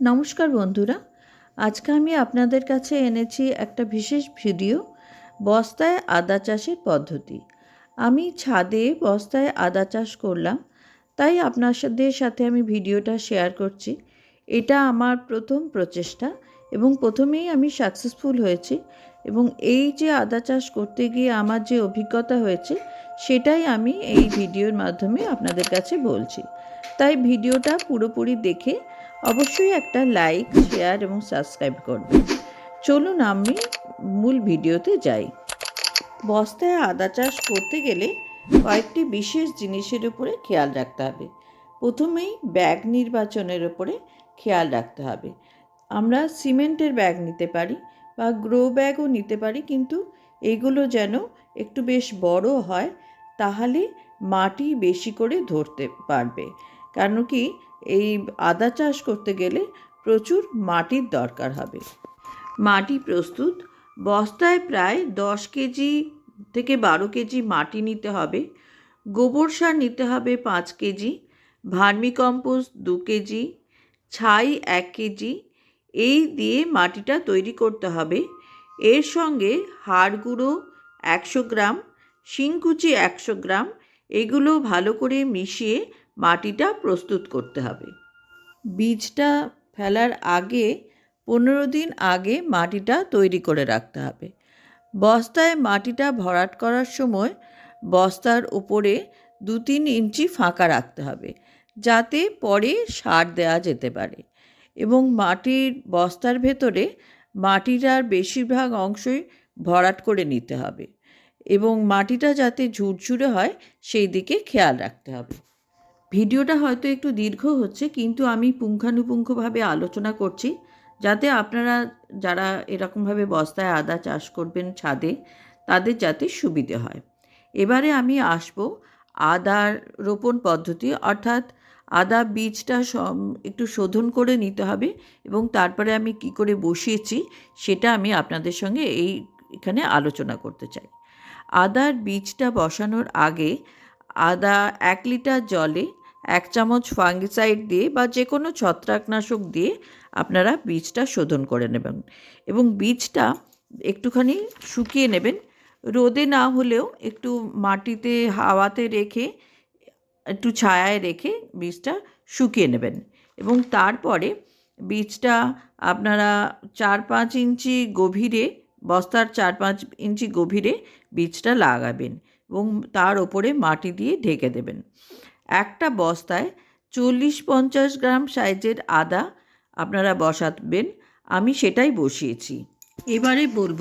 নমস্কার বন্ধুরা, আজকে আমি আপনাদের কাছে এনেছি একটা বিশেষ ভিডিও, বস্তায় আদা চাষের পদ্ধতি। আমি ছাদে বস্তায় আদা চাষ করলাম, তাই আপনাদের সাথে আমি ভিডিওটা শেয়ার করছি। এটা আমার প্রথম প্রচেষ্টা এবং প্রথমেই আমি সাকসেসফুল হয়েছি এবং এই যে আদা চাষ করতে গিয়ে আমার যে অভিজ্ঞতা হয়েছে, সেটাই আমি এই ভিডিওর মাধ্যমে আপনাদের কাছে বলছি। তাই ভিডিওটা পুরোপুরি দেখে অবশ্যই একটা লাইক শেয়ার এবং সাবস্ক্রাইব করবেন। চলুন আমি মূল ভিডিওতে যাই। বস্তায় আদা চাষ করতে গেলে কয়েকটি বিশেষ জিনিসের উপরে খেয়াল রাখতে হবে। প্রথমেই ব্যাগ নির্বাচনের উপরে খেয়াল রাখতে হবে। আমরা সিমেন্টের ব্যাগ নিতে পারি বা গ্রো ব্যাগও নিতে পারি, কিন্তু এগুলো যেন একটু বেশ বড় হয়, তাহলে মাটি বেশি করে ধরতে পারবে। কারণ কি এই আদা চাষ করতে গেলে প্রচুর মাটির দরকার হবে। মাটি প্রস্তুত। বস্তায় প্রায় দশ কেজি থেকে বারো কেজি মাটি নিতে হবে। গোবর সার নিতে হবে পাঁচ কেজি। ভার্মি কম্পোস্ট দু কেজি। ছাই এক কেজি। এই দিয়ে মাটিটা তৈরি করতে হবে। এর সঙ্গে হাড় গুঁড়ো একশো গ্রাম, শিংকুচি একশো গ্রাম, এগুলো ভালো করে মিশিয়ে মাটিটা প্রস্তুত করতে হবে। বীজটা ফেলার আগে পনেরো দিন আগে মাটিটা তৈরি করে রাখতে হবে। বস্তায় মাটিটা ভরাট করার সময় বস্তার উপরে দু তিন ইঞ্চি ফাঁকা রাখতে হবে, যাতে পরে সার দেওয়া যেতে পারে এবং মাটির বস্তার ভেতরে মাটিটার বেশিরভাগ অংশই ভরাট করে নিতে হবে এবং মাটিটা যাতে ঝুরঝুরে হয় সেই দিকে খেয়াল রাখতে হবে। ভিডিওটা হয়তো একটু দীর্ঘ হচ্ছে, কিন্তু আমি পুঙ্খানুপুঙ্খভাবে আলোচনা করছি যাতে আপনারা যারা এরকমভাবে বস্তায় আদা চাষ করবেন ছাদে, তাদের যাতে সুবিধে হয়। এবারে আমি আসব আদার রোপণ পদ্ধতি, অর্থাৎ আদা বীজটা একটু শোধন করে নিতে হবে এবং তারপরে আমি কি করে বসিয়েছি সেটা আমি আপনাদের সঙ্গে এই এখানে আলোচনা করতে চাই। আদার বীজটা বসানোর আগে আদা এক লিটার জলে এক চামচ ফাঙ্গিসাইড দিয়ে বা যে কোনো ছত্রাকনাশক দিয়ে আপনারা বীজটা শোধন করে নেবেন এবং বীজটা একটুখানি শুকিয়ে নেবেন। রোদে না হলেও একটু মাটিতে হাওয়াতে রেখে, একটু ছায়ায় রেখে বীজটা শুকিয়ে নেবেন এবং তারপরে বীজটা আপনারা চার পাঁচ ইঞ্চি গভীরে, বস্তার চার পাঁচ ইঞ্চি গভীরে বীজটা লাগাবেন এবং তার ওপরে মাটি দিয়ে ঢেকে দেবেন। একটা বস্তায় চল্লিশ পঞ্চাশ গ্রাম সাইজের আদা আপনারা বসাবেন, আমি সেটাই বসিয়েছি এবারে বলব,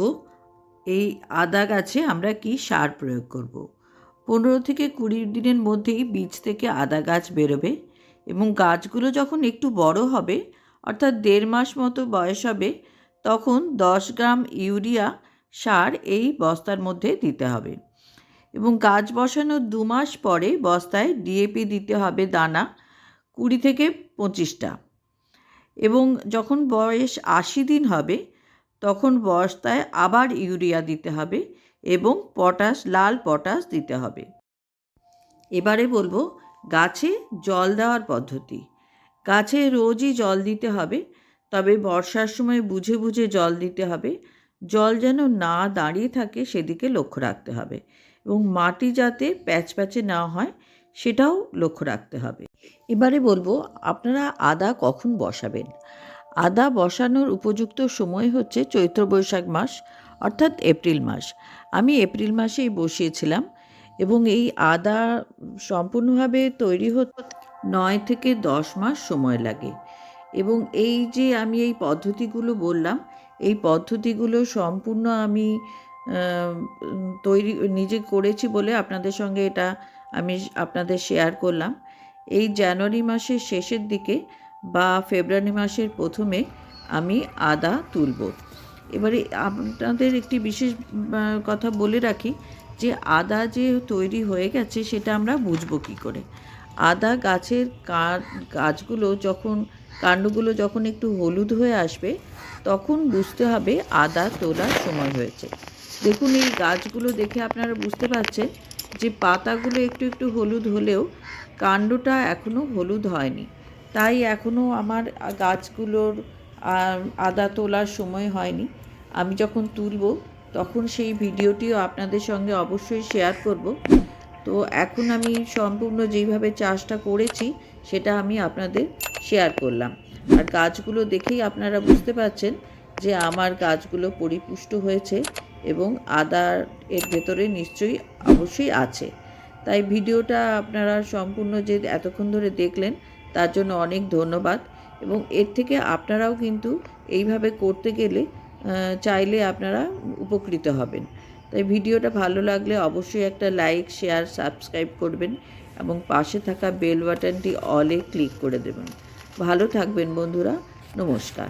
এই আদা গাছে আমরা কি সার প্রয়োগ করব। পনেরো থেকে কুড়ি দিনের মধ্যেই বীজ থেকে আদা গাছ বেরোবে এবং গাছগুলো যখন একটু বড় হবে, অর্থাৎ দেড় মাস মতো বয়স হবে, তখন দশ গ্রাম ইউরিয়া সার এই বস্তার মধ্যে দিতে হবে এবং গাছ বসানোর দু মাস পরে বস্তায় ডিএপি দিতে হবে দানা কুড়ি থেকে পঁচিশটা। এবং যখন বয়স আশি দিন হবে, তখন বস্তায় আবার ইউরিয়া দিতে হবে এবং পটাশ, লাল পটাশ দিতে হবে। এবারে বলব, গাছে জল দেওয়ার পদ্ধতি। গাছে রোজই জল দিতে হবে, তবে বর্ষার সময় বুঝে বুঝে জল দিতে হবে। জল যেন না দাঁড়িয়ে থাকে, সেদিকে লক্ষ্য রাখতে হবে। এবং মাটি যাতে প্যাচ প্যাচে না হয়, সেটাও লক্ষ্য রাখতে হবে। এবারে বলব, আপনারা আদা কখন বসাবেন? আদা বসানোর উপযুক্ত সময় হচ্ছে চৈত্র বৈশাখ মাস, অর্থাৎ এপ্রিল মাস। আমি এপ্রিল মাসেই বসিয়েছিলাম এবং এই আদা সম্পূর্ণভাবে তৈরি হতে নয় থেকে দশ মাস সময় লাগে। এবং এই যে আমি এই পদ্ধতিগুলো বললাম, এই পদ্ধতিগুলো সম্পূর্ণ আমি তৈরি নিজে করেছি বলে আপনাদের সঙ্গে এটা আমি আপনাদের শেয়ার করলাম। এই জানুয়ারি মাসের শেষের দিকে বা ফেব্রুয়ারি মাসের প্রথমে আমি আদা তুলব। এবারে আপনাদের একটি বিশেষ কথা বলে রাখি যে আদা যে তৈরি হয়ে গেছে সেটা আমরা বুঝব কী করে। আদা গাছের গাছগুলো যখন, কাণ্ডগুলো যখন একটু হলুদ হয়ে আসবে তখন বুঝতে হবে আদা তোলার সময় হয়েছে। দেখুন, এই গাছগুলো দেখে আপনারা বুঝতে পারছেন যে পাতাগুলো একটু একটু হলুদ হলেও কাণ্ডটা এখনও হলুদ হয়নি। তাই এখনও আমার গাছগুলোর আদা তোলার সময় হয়নি। আমি যখন তুলব, তখন সেই ভিডিওটিও আপনাদের সঙ্গে অবশ্যই শেয়ার করব। তো এখন আমি সম্পূর্ণ যেইভাবে চাষটা করেছি, সেটা আমি আপনাদের শেয়ার করলাম। আর গাছগুলো দেখেই আপনারা বুঝতে পারছেন যে আমার গাছগুলো পরিপুষ্ট হয়েছে। এবং আদার এর ভেতরে নিশ্চয়ই অবশ্যই আছে। তাই ভিডিওটা আপনারা সম্পূর্ণ যে এতক্ষণ ধরে দেখলেন, তার জন্য অনেক ধন্যবাদ এবং এর থেকে আপনারাও কিন্তু এইভাবে করতে গেলে চাইলে আপনারা উপকৃত হবেন। তাই ভিডিওটা ভালো লাগলে অবশ্যই একটা লাইক, শেয়ার, সাবস্ক্রাইব করবেন এবং পাশে থাকা বেল বাটনটি অলে ক্লিক করে দেবেন। ভালো থাকবেন বন্ধুরা, নমস্কার।